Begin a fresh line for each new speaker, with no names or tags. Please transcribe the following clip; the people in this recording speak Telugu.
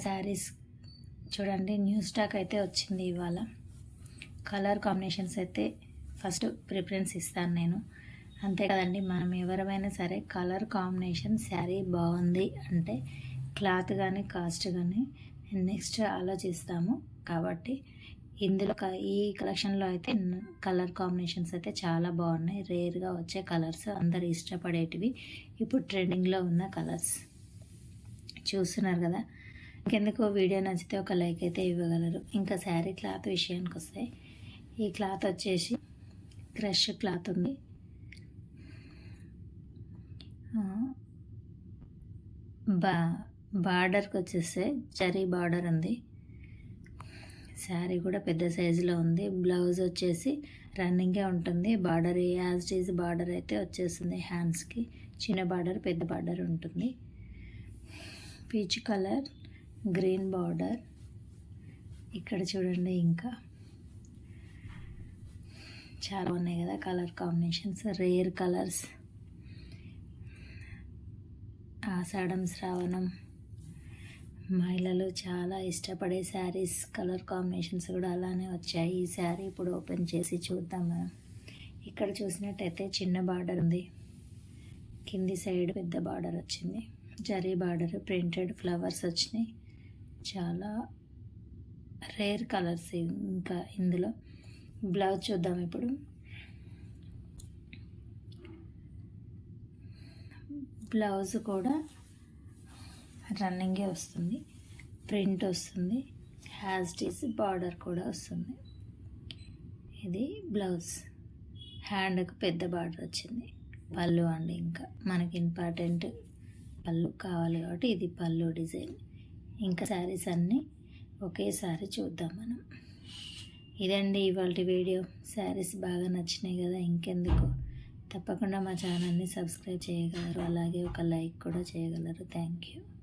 శారీస్ చూడండి న్యూ స్టాక్ అయితే వచ్చింది ఇవాళ. కలర్ కాంబినేషన్స్ అయితే ఫస్ట్ ప్రిఫరెన్స్ ఇస్తాను నేను. అంతే కదండి మనం ఎవరైనా సరే కలర్ కాంబినేషన్ శారీ బాగుంది అంటే క్లాత్ కానీ కాస్ట్ కానీ నెక్స్ట్ ఆలోచిస్తాము. కాబట్టి ఇందులో క- ఈ కలెక్షన్లో అయితే కలర్ కాంబినేషన్స్ అయితే చాలా బాగున్నాయి. రేర్గా వచ్చే కలర్స్ అందరు ఇష్టపడేటివి. ఇప్పుడు ట్రెండింగ్లో ఉన్న కలర్స్ చూస్తున్నారు కదా ఇంకెందుకు? వీడియో నచ్చితే ఒక లైక్ అయితే ఇవ్వగలరు. ఇంకా శారీ క్లాత్ విషయానికి వస్తే ఈ క్లాత్ వచ్చేసి క్రష్ క్లాత్ ఉంది. బా బార్డర్కి వచ్చేస్తే జరీ బార్డర్ ఉంది. శారీ కూడా పెద్ద సైజులో ఉంది. బ్లౌజ్ వచ్చేసి రన్నింగే ఉంటుంది. బార్డర్ యాజ్ ఈజ్ బార్డర్ అయితే వచ్చేస్తుంది హ్యాండ్స్కి. చిన్న బార్డర్ పెద్ద బార్డర్ ఉంటుంది. Peach colour green border. ఇక్కడ చూడండి ఇంకా. చాలా ఉన్నాయి కదా colour combinations. Rare colours. Ashadham Shravanam. మహిళలు చాలా ఇష్టపడే శారీస్. కలర్ కాంబినేషన్స్ కూడా అలానే వచ్చాయి. ఈ శారీ ఇప్పుడు ఓపెన్ చేసి చూద్దాం మనం. ఇక్కడ చూసినట్టయితే చిన్న బార్డర్ ఉంది. కింది సైడ్ పెద్ద బార్డర్ వచ్చింది. జరీ బార్డర్ ప్రింటెడ్ ఫ్లవర్స్ వచ్చినాయి. చాలా రేర్ కలర్స్ ఇంకా ఇందులో. బ్లౌజ్ చూద్దాం ఇప్పుడు. బ్లౌజ్ కూడా రన్నింగే వస్తుంది. ప్రింట్ వస్తుంది. హ్యాస్టీస్ బార్డర్ కూడా వస్తుంది. ఇది బ్లౌజ్ హ్యాండ్కి పెద్ద బార్డర్ వచ్చింది. పళ్ళు అండి ఇంకా. మనకి ఇంపార్టెంట్ పళ్ళు కావాలి కాబట్టి ఇది పళ్ళు డిజైన్. ఇంకా శారీస్ అన్నీ ఒకేసారి చూద్దాం మనం. ఇదండి ఇవాళ వీడియో. శారీస్ బాగా నచ్చినాయి కదా ఇంకెందుకు? తప్పకుండా మా ఛానల్ని సబ్స్క్రైబ్ చేయగలరు. అలాగే ఒక లైక్ కూడా చేయగలరు. Thank you.